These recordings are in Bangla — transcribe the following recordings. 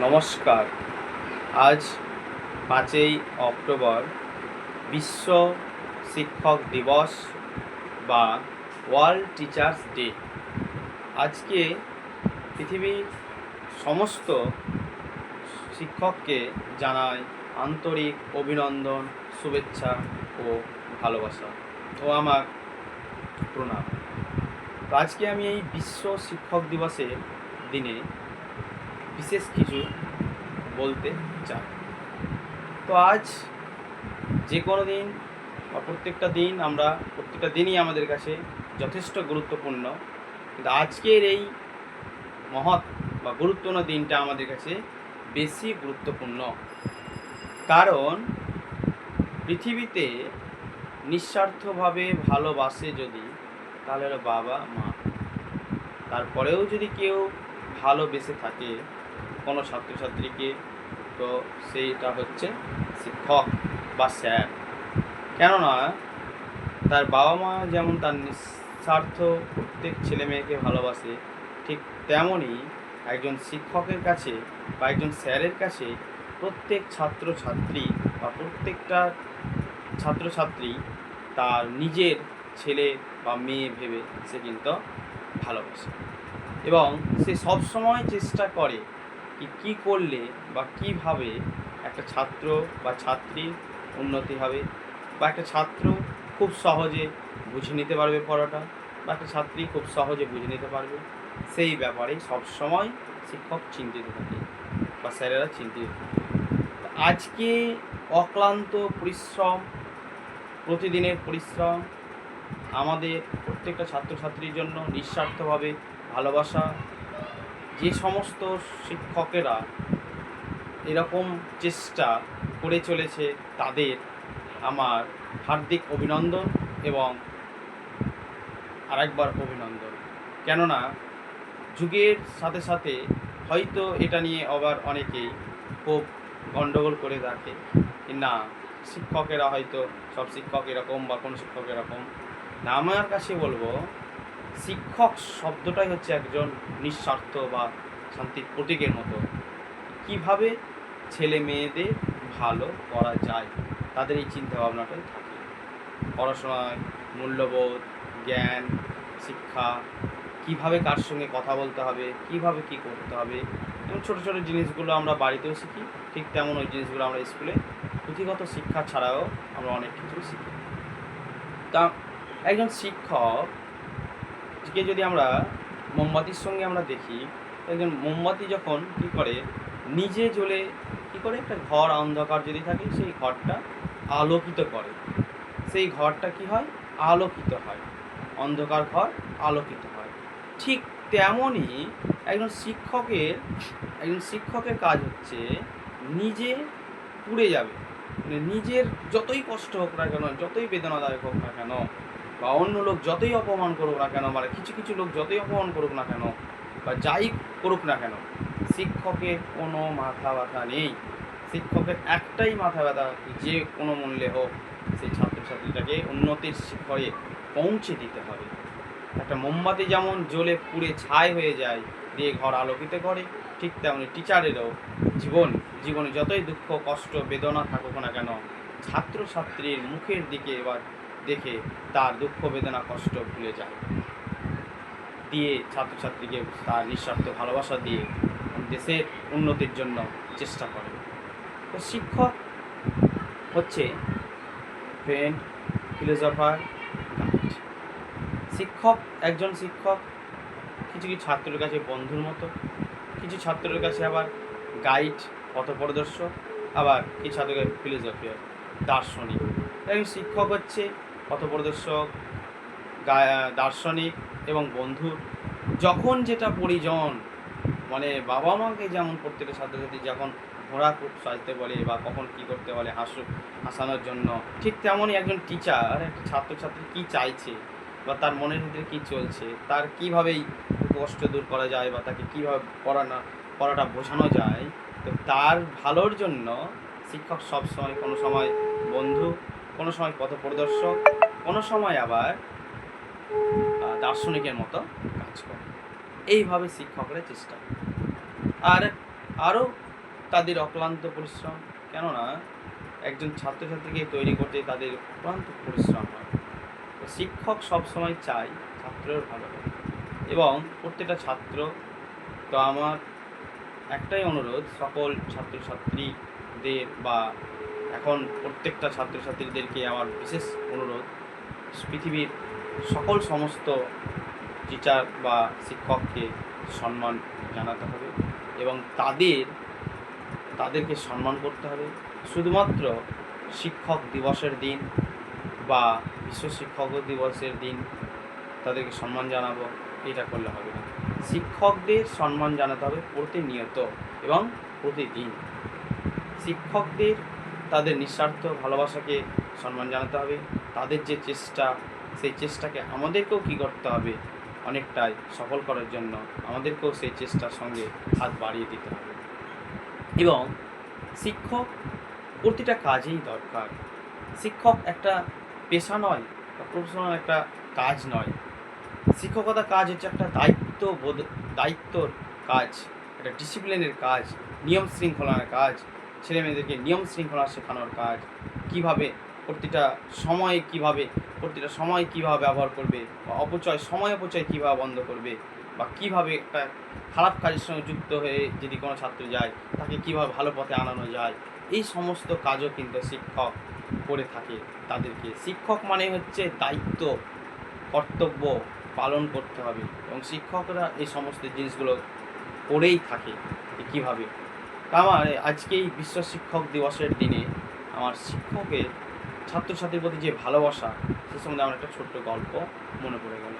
নমস্কার। আজ পাঁচই অক্টোবর বিশ্ব শিক্ষক দিবস বা ওয়ার্ল্ড টিচার্স ডে। আজকে পৃথিবীর সমস্ত শিক্ষককে জানাই আন্তরিক অভিনন্দন, শুভেচ্ছা ও ভালোবাসা। ও আমার প্রণাম। আজকে আমি এই বিশ্ব শিক্ষক দিবসের দিনে বিশেষ কিছু বলতে চাই তো আজ যে কোনো দিন বা প্রত্যেকটা দিন আমরা, প্রত্যেকটা দিনই আমাদের কাছে যথেষ্ট গুরুত্বপূর্ণ। কিন্তু আজকের এই মহৎ বা গুরুত্বপূর্ণ দিনটা আমাদের কাছে বেশি গুরুত্বপূর্ণ। কারণ পৃথিবীতে নিঃস্বার্থভাবে ভালোবাসে যদি, তাহলে বাবা মা তারপরেও যদি কেউ ভালোবেসে থাকে কোনো ছাত্রছাত্রীকে তো সেইটা হচ্ছে শিক্ষক বা স্যার। কেননা তার বাবা মা যেমন তার নিঃস্বার্থ প্রত্যেক ছেলে মেয়েকে ভালোবাসে, ঠিক তেমনই একজন শিক্ষকের কাছে বা একজন স্যারের কাছে প্রত্যেক ছাত্রছাত্রী বা প্রত্যেকটা ছাত্রছাত্রী তার নিজের ছেলে বা মেয়ে ভেবে সে কিন্তু ভালোবাসে এবং সে সবসময় চেষ্টা করে কি, কী করলে বা কীভাবে একটা ছাত্র বা ছাত্রীর উন্নতি হবে? বা একটা ছাত্র খুব সহজে বুঝে নিতে পারবে পড়াটা? বা একটা ছাত্রী খুব সহজে বুঝে নিতে পারবে? সেই ব্যাপারে সবসময় শিক্ষক চিন্তিত থাকে বা স্যারেরা চিন্তিত থাকে। আজকে অক্লান্ত পরিশ্রম, প্রতিদিনের পরিশ্রম, আমাদের প্রত্যেকটা ছাত্রছাত্রীর জন্য নিঃস্বার্থভাবে ভালোবাসা যে সমস্ত শিক্ষকেরা এরকম চেষ্টা করে চলেছে তাদের আমার হার্দিক অভিনন্দন এবং আরেকবার অভিনন্দন। কেননা, যুগের সাথে সাথে হয়তো এটা নিয়ে আবার অনেকেই খুব গণ্ডগোল করে থাকে না, শিক্ষকেরা হয়তো সব শিক্ষক এরকম বা কোন শিক্ষক এরকম। না, আমার কাছে বলব শিক্ষক শব্দটাই হচ্ছে একজন নিঃস্বার্থ বা শান্তির প্রতীকের মতো। কীভাবে ছেলে মেয়েদের ভালো করা যায়, তাদের এই চিন্তা ভাবনাটাই থাকে। পড়াশোনায় মূল্যবোধ, জ্ঞান, শিক্ষা, কীভাবে কার সঙ্গে কথা বলতে হবে, কীভাবে কি করতে হবে, এবং ছোটো ছোটো জিনিসগুলো আমরা বাড়িতেও শিখি, ঠিক তেমন ওই জিনিসগুলো আমরা স্কুলে পুঁথিগত শিক্ষা ছাড়াও আমরা অনেক কিছু শিখি। তা একজন শিক্ষক কে যদি আমরা মোমবাতির সঙ্গে আমরা দেখি, একজন মোমবাতি যখন কি করে, নিজে জ্বলে কি করে একটা ঘর অন্ধকার যদি থাকে, সেই ঘরটা আলোকিত করে। সেই ঘরটা কি হয়? আলোকিত হয়। অন্ধকার ঘর আলোকিত হয়। ঠিক তেমনই একজন শিক্ষকের একজন শিক্ষকের কাজ হচ্ছে নিজে পুড়ে যাবে। মানে নিজের যতই কষ্ট হোক না কেন, যতই বেদনাদায়ক হোক না কেন বা অন্য লোক যতই অপমান করুক না কেন মানে কিছু কিছু লোক যতই অপমান করুক না কেন, বা যাই করুক না কেন শিক্ষকের কোনো মাথা ব্যথা নেই। শিক্ষকের একটাই মাথা ব্যথা যে কোনো মূল্যে হোক, সেই ছাত্রছাত্রীটাকে উন্নতির শিখরে পৌঁছে দিতে হবে। একটা মোমবাতি যেমন জ্বলে পুড়ে ছাই হয়ে যায়, দিয়ে ঘর আলোকিত করে, ঠিক তেমনি টিচারেরও জীবন, জীবনে যতই দুঃখ, কষ্ট, বেদনা থাকুক না কেন, ছাত্রছাত্রীর মুখের দিকে এবার দেখে তার দুঃখ বেদনা, কষ্ট ভুলে যায়। দিয়ে ছাত্রছাত্রীকে তার নিঃস্বার্থ ভালোবাসা দিয়ে দেশের উন্নতির জন্য চেষ্টা করে। তো শিক্ষক হচ্ছে ফ্রেন্ড ফিলোসফার শিক্ষক, একজন শিক্ষক, কিছু কিছু ছাত্রের কাছে বন্ধুর মতো, কিছু ছাত্রের কাছে আবার গাইড, পথপ্রদর্শক, আবার কিছু ছাত্রের কাছে ফিলোসফিয়ার, দার্শনিক। একজন শিক্ষক হচ্ছে পথপ্রদর্শক দার্শনিক এবং বন্ধু, যখন যেটা পরিজন মানে বাবা মাকে যেমন প্রত্যেকটা ছাত্রছাত্রী যখন ঘোড়া খুব সাজতে বলে বা কখন কী করতে বলে, হাসু, হাসানোর জন্য, ঠিক তেমনই একজন টিচার একটা ছাত্রছাত্রী কী চাইছে বা তার মনের ভিতরে কী চলছে, তার কীভাবেই কষ্ট দূর করা যায় বা তাকে কীভাবে পড়ানো, পড়াটা বোঝানো যায়, তো তার ভালোর জন্য শিক্ষক সব সময় কোনো সময় বন্ধু, কোনো সময় পথপ্রদর্শক কোনো সময় আবার দার্শনিকের মতো কাজ করে। এইভাবে শিক্ষকরা চেষ্টা। আর আরও তাদের অক্লান্ত পরিশ্রম, কেননা একজন ছাত্রছাত্রীকে তৈরি করতে তাদের অক্লান্ত পরিশ্রম হয়। তো শিক্ষক সবসময় চায় ছাত্রের ভালো এবং প্রত্যেকটা ছাত্র, তো আমার একটাই অনুরোধ, সকল ছাত্রছাত্রীদের বা এখন প্রত্যেকটা ছাত্রছাত্রীদেরকে আমার বিশেষ অনুরোধ পৃথিবীর সকল সমস্ত টিচার বা শিক্ষককে সম্মান জানাতে হবে এবং তাদের, তাদেরকে সম্মান করতে হবে। শুধুমাত্র শিক্ষক দিবসের দিন বা বিশ্ব শিক্ষক দিবসের দিন তাদেরকে সম্মান জানাব, এটা করলে হবে না। শিক্ষকদের সম্মান জানাতে হবে প্রতিনিয়ত এবং প্রতিদিন। শিক্ষকদের তাদের নিঃস্বার্থ ভালোবাসাকে সম্মান জানাতে হবে। তাদের যে চেষ্টা, সেই চেষ্টাকে আমাদেরকেও কী করতে হবে? অনেকটাই সফল করার জন্য আমাদেরকেও সেই চেষ্টার সঙ্গে হাত বাড়িয়ে দিতে হবে। এবং শিক্ষক প্রতিটা কাজেই দরকার। শিক্ষক একটা পেশা নয় বা প্রফেশনাল একটা কাজ নয়। শিক্ষকতা কাজ হচ্ছে একটা দায়িত্ব বোধ দায়িত্বর কাজ, একটা ডিসিপ্লিনের কাজ, নিয়ম শৃঙ্খলার কাজ। ছেলে মেয়েদেরকে নিয়ম শৃঙ্খলা শেখানোর কাজ, কীভাবে প্রতিটা সময়ে কীভাবে, প্রতিটা সময় কীভাবে ব্যবহার করবে বা অপচয়, সময় অপচয় কীভাবে বন্ধ করবে বা কীভাবে একটা খারাপ কাজের সঙ্গে যুক্ত হয়ে যদি কোনো ছাত্র যায়, তাকে কীভাবে ভালো পথে আনানো যায়, এই সমস্ত কাজও কিন্তু শিক্ষক করে থাকে তাদেরকে। শিক্ষক মানে হচ্ছে দায়িত্ব, কর্তব্য পালন করতে হবে এবং শিক্ষকরা এই সমস্ত জিনিসগুলো করেই থাকে কীভাবে আমার আজকে এই বিশ্ব শিক্ষক দিবসের দিনে আমার শিক্ষকের ছাত্রছাত্রীর প্রতি যে ভালোবাসা, সে সম্বন্ধে আমার একটা ছোট্ট গল্প মনে পড়ে গেল।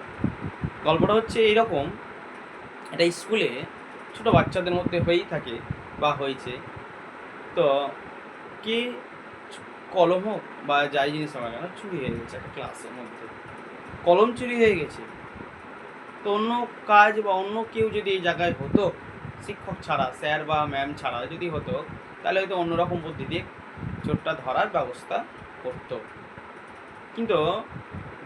গল্পটা হচ্ছে এইরকম এটা স্কুলে ছোটো বাচ্চাদের মধ্যে হয়েই থাকে বা হয়েছে। তো কে কলম হোক বা যাই জিনিস আমার কেন, চুরি হয়ে গেছে একটা ক্লাসের মধ্যে। কলম চুরি হয়ে গেছে। তো অন্য কাজ বা অন্য কেউ যদি এই জায়গায় হতো শিক্ষক ছাড়া, স্যার বা ম্যাম ছাড়া যদি হতো, তাহলে হয়তো অন্যরকম বুদ্ধি দিয়ে চোরটা ধরার ব্যবস্থা করতো। কিন্তু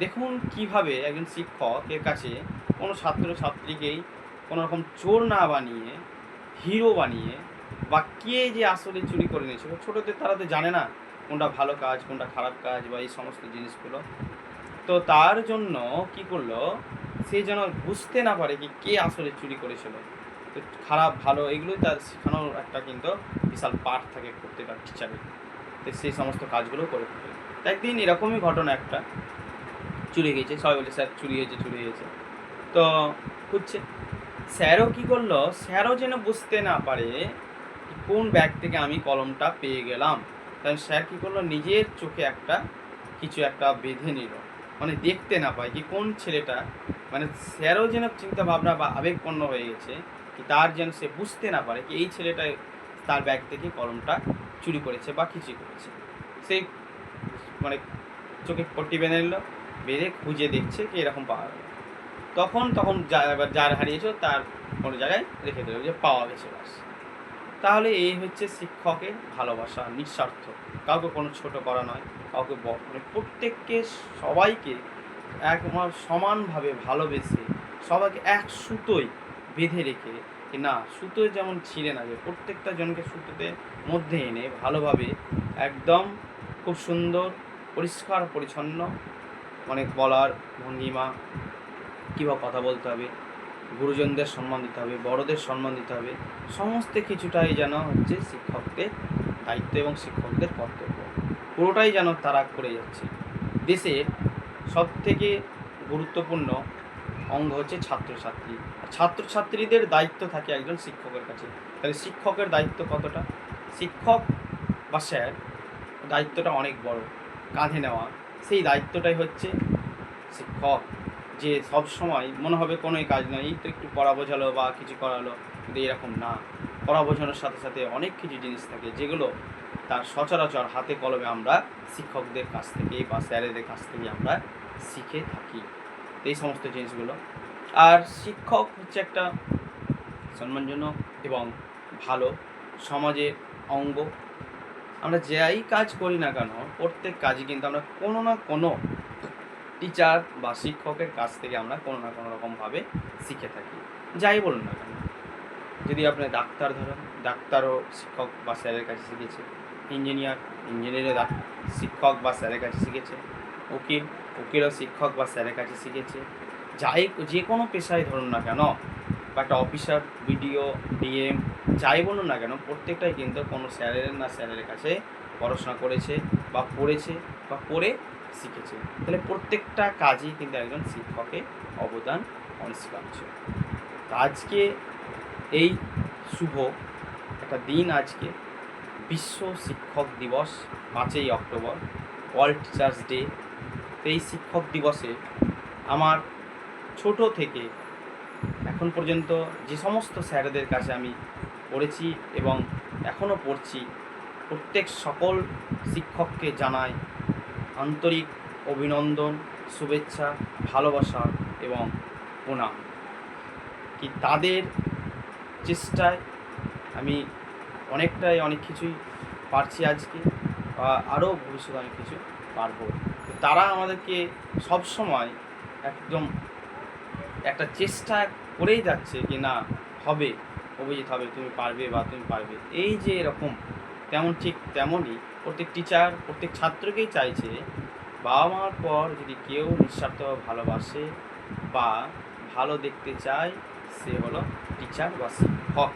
দেখুন কীভাবে একজন শিক্ষকের কাছে কোনো ছাত্র ছাত্রীকেই কোনো রকম চোর না বানিয়ে, হিরো বানিয়ে বা কে যে আসলে চুরি করে নিয়েছিল ছোটোদের তারা তো জানে না কোনটা ভালো কাজ, কোনটা খারাপ কাজ বা এই সমস্ত জিনিসগুলো। তো তার জন্য কি করল, সে যেন বুঝতে না পারে কি কে আসলে চুরি করেছিল। খারাপ, ভালো এগুলোই তার শেখানোর একটা কিন্তু বিশাল পাঠ থাকে প্রত্যেকটা টিচারের তো সেই সমস্ত কাজগুলো করে থাকে। একদিন এরকমই ঘটনা একটা চুরি গেছে সবাই বলে স্যার, চুরি হয়েছে চুরি হয়েছে। তো খুঁজছে। স্যারও কি করল? স্যারও যেন বুঝতে না পারে কোন ব্যাগ থেকে আমি কলমটা পেয়ে গেলাম। তাই স্যার কি করল? নিজের চোখে একটা, কিছু একটা বেঁধে নিল। মানে দেখতে না পায় কি কোন ছেলেটা। মানে স্যারও যেন চিন্তা ভাবনা বা আবেগপন্ন হয়ে গেছে। তার যেন সে বুঝতে না পারে কি এই ছেলেটা তার ব্যাগ থেকে কলমটা চুরি করেছে বা কিছু করেছে। সে মানে চোখে পট্টি বেঁধে নিল, বেঁধে খুঁজে দেখছে কি এরকম পাওয়া গেল। তখন তখন যা যার হারিয়েছে তার কোনো জায়গায় রেখে দেবে যে পাওয়া গেছে বাস তাহলে এই হচ্ছে শিক্ষকের ভালোবাসা, নিঃস্বার্থ। কাউকে কোনো ছোট করা নয়, কাউকে মানে প্রত্যেককে সবাইকে একবার সমানভাবে ভালোবেসে সবাইকে এক সুতোয় বেঁধে রেখে যে, না, সুতোয় যেমন ছিঁড়ে না যে, প্রত্যেকটা জনকে সুতোতে মধ্যে এনে ভালোভাবে একদম খুব সুন্দর, পরিষ্কার, পরিচ্ছন্ন অনেক বলার ভঙ্গিমা কীভাবে কথা বলতে হবে, গুরুজনদের সম্মান দিতে হবে, বড়দের সম্মান দিতে হবে, সমস্ত কিছুটাই যেন হচ্ছে শিক্ষকদের দায়িত্ব এবং শিক্ষকদের কর্তব্য। পুরোটাই যেন তারা করে যাচ্ছে। দেশের সব থেকে গুরুত্বপূর্ণ অঙ্গ হচ্ছে ছাত্রছাত্রী। ছাত্রছাত্রীদের দায়িত্ব থাকে একজন শিক্ষকের কাছে। তাহলে শিক্ষকের দায়িত্ব কতটা? শিক্ষক বা স্যার দায়িত্বটা অনেক বড়, কাঁধে নেওয়া। সেই দায়িত্বটাই হচ্ছে শিক্ষক, যে সব সময় মনে হবে কোনোই কাজ নয়, এই তো একটু পড়া বোঝালো বা কিছু করালো, কিন্তু এরকম না। পড়া বোঝানোর সাথে সাথে অনেক কিছু জিনিস থাকে, যেগুলো তার সচরাচর হাতে কলমে আমরা শিক্ষকদের কাছ থেকে বা স্যারেদের কাছ থেকে আমরা শিখে থাকি। এই সমস্ত জিনিসগুলো আর শিক্ষক হচ্ছে একটা সম্মানজনক এবং ভালো সমাজের অঙ্গ। আমরা যাই কাজ করি না কেন, প্রত্যেক কাজই কিন্তু আমরা কোনো না কোনো টিচার বা শিক্ষকের কাছ থেকে আমরা কোনো না কোনো রকমভাবে শিখে থাকি। যাই বলুন না কেন, যদি আপনি ডাক্তার ধরেন, ডাক্তারও শিক্ষক বা স্যারের কাছে শিখেছে ইঞ্জিনিয়ার ইঞ্জিনিয়ারও শিক্ষক বা স্যারের কাছে শিখেছে, উকিল, উকিলও শিক্ষক বা স্যারের কাছে শিখেছে যাই যে কোনো পেশায় ধরুন না কেন, বা একটা অফিসার, বিডিও, ডিএম, যাই বলুন না কেন, প্রত্যেকটাই কিন্তু কোনো স্যারের না স্যারের কাছে পড়াশোনা করেছে, বা পড়েছে, বা পড়ে শিখেছে। তাহলে প্রত্যেকটা কাজই কিন্তু একজন শিক্ষকের অবদান অনস্বীকার্য আজকে এই শুভ একটা দিন আজকে। বিশ্ব শিক্ষক দিবস, পাঁচই অক্টোবর, ওয়ার্ল্ড টিচার্স ডে। এই শিক্ষক দিবসে আমার ছোট থেকে এখন পর্যন্ত যে সমস্ত স্যারেদের কাছে আমি পড়েছি এবং এখনও পড়ছি, প্রত্যেক সকল শিক্ষককে জানাই আন্তরিক অভিনন্দন, শুভেচ্ছা, ভালোবাসা এবং প্রণাম। কি তাদের চেষ্টায় আমি অনেকটাই অনেক কিছুই পারছি আজকে আরও ভবিষ্যতে অনেক কিছু পারব। তারা আমাদেরকে সব সময় একদম একটা চেষ্টা করেই যাচ্ছে কি না, হবে, অভিজিৎ হবে, তুমি পারবে বা তুমি পারবে। এই যে এরকম, তেমন ঠিক তেমনই প্রত্যেক টিচার প্রত্যেক ছাত্রকেই চাইছে বাবা মার পর যদি কেউ নিঃস্বার্থভাবে ভালোবাসে বা ভালো দেখতে চায়, সে হলো টিচার বা শিক্ষক।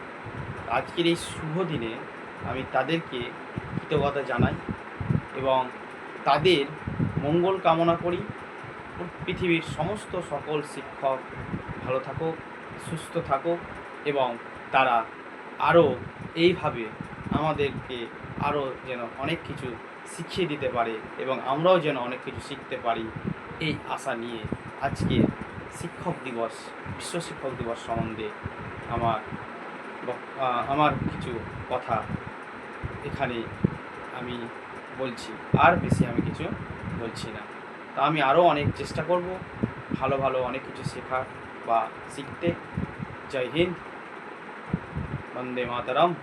আজকের এই শুভ দিনে আমি তাদেরকে কৃতজ্ঞতা জানাই এবং তাদের মঙ্গল কামনা করি। পৃথিবীর সমস্ত সকল শিক্ষক ভালো থাকুক, সুস্থ থাকুক এবং তারা আরও এইভাবে আমাদেরকে আরও যেন অনেক কিছু শিখিয়ে দিতে পারে এবং আমরাও যেন অনেক কিছু শিখতে পারি, এই আশা নিয়ে আজকে শিক্ষক দিবস, বিশ্ব শিক্ষক দিবস সম্বন্ধে আমার আমার কিছু কথা এখানে আমি বলছি, আর বেশি আমি কিছু বলছি না। তা আমি আরও অনেক চেষ্টা করব ভালো ভালো অনেক কিছু শেখার বা শিখতে। জয় হিন্দ। বন্দে মাতারাম।